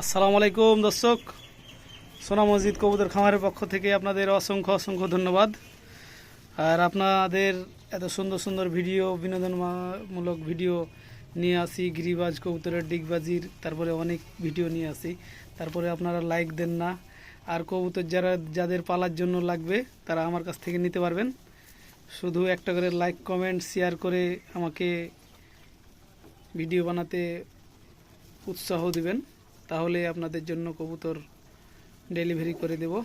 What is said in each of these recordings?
আসসালামু আলাইকুম, দর্শক। সোনা মসজিদ কবুতর খামারের পক্ষ থেকে আপনাদের অসংখ্য অসংখ্য ধন্যবাদ। আর আপনাদের এত সুন্দর সুন্দর ভিডিও, বিনোদনমূলক ভিডিও নিয়ে আসি, গিরিবাজ কবুতরের ডিগবাজির, তারপরে অনেক ভিডিও নিয়ে আসি। তারপরে আপনারা লাইক দেন না। আর কবুতর যারা, যাদের পালার জন্য লাগবে, তারা আমার কাছ থেকে নিতে পারবেন। শুধু একটা করে লাইক, কমেন্ট, শেয়ার করে আমাকে ভিডিও বানাতে উৎসাহ দিবেন। তাহলে আপনাদের জন্য কবুতর ডেলিভারি করে দেব।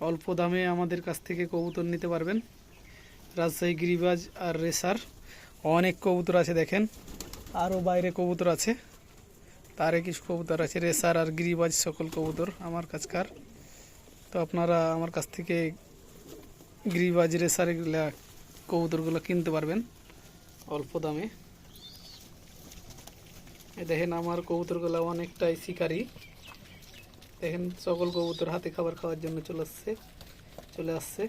অল্প দামে আমাদের কাছ থেকে কবুতর নিতে পারবেন। রাজশাহী গিরিবাজ আর রেসার। অনেক কবুতর আছে দেখেন। আরও বাইরে কবুতর আছে। তারে কিছু কবুতর আছে। রেসার আর গিরিবাজ সকল কবুতর আমার কাছকার। তো আপনারা আমার কাছ থেকে গিরিবাজ, রেসার এগুলা কবুতরগুলো কিনতে পারবেন। অল্প দামে। দেখেন আমার কবুতরগুলো অনেকটাই শিকারি। দেখেন সকল কবুতর হাতে খাবার খাওয়ার জন্য চলে আসছে চলে আসছে।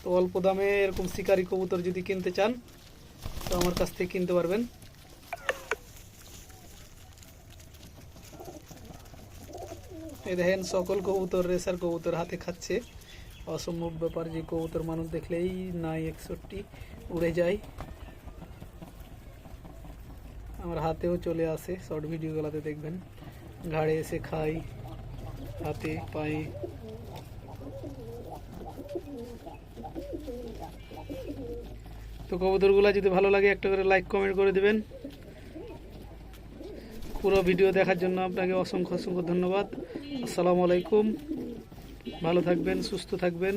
তো অল্প দামে এরকম শিকারি কবুতর যদি কিনতে চান, তো আমার কাছ থেকে কিনতে পারবেন। এই দেখেন সকল কবুতর, রেসার কবুতর হাতে খাচ্ছে। অসম্ভব ব্যাপার, যে কবুতর মানুষ দেখলেই নাই একষট্টি, উড়ে যায়। আমার হাতেও চলে আসে শর্ট ভিডিওগুলোতে দেখবেন। ঘাড়ে এসে খাই, হাতে, পায়ে। তো কবুতরগুলো যদি ভালো লাগে, একটা করে লাইক কমেন্ট করে দিবেন। পুরো ভিডিও দেখার জন্য আপনাকে অসংখ্য অসংখ্য ধন্যবাদ। আসসালামু আলাইকুম। ভালো থাকবেন, সুস্থ থাকবেন।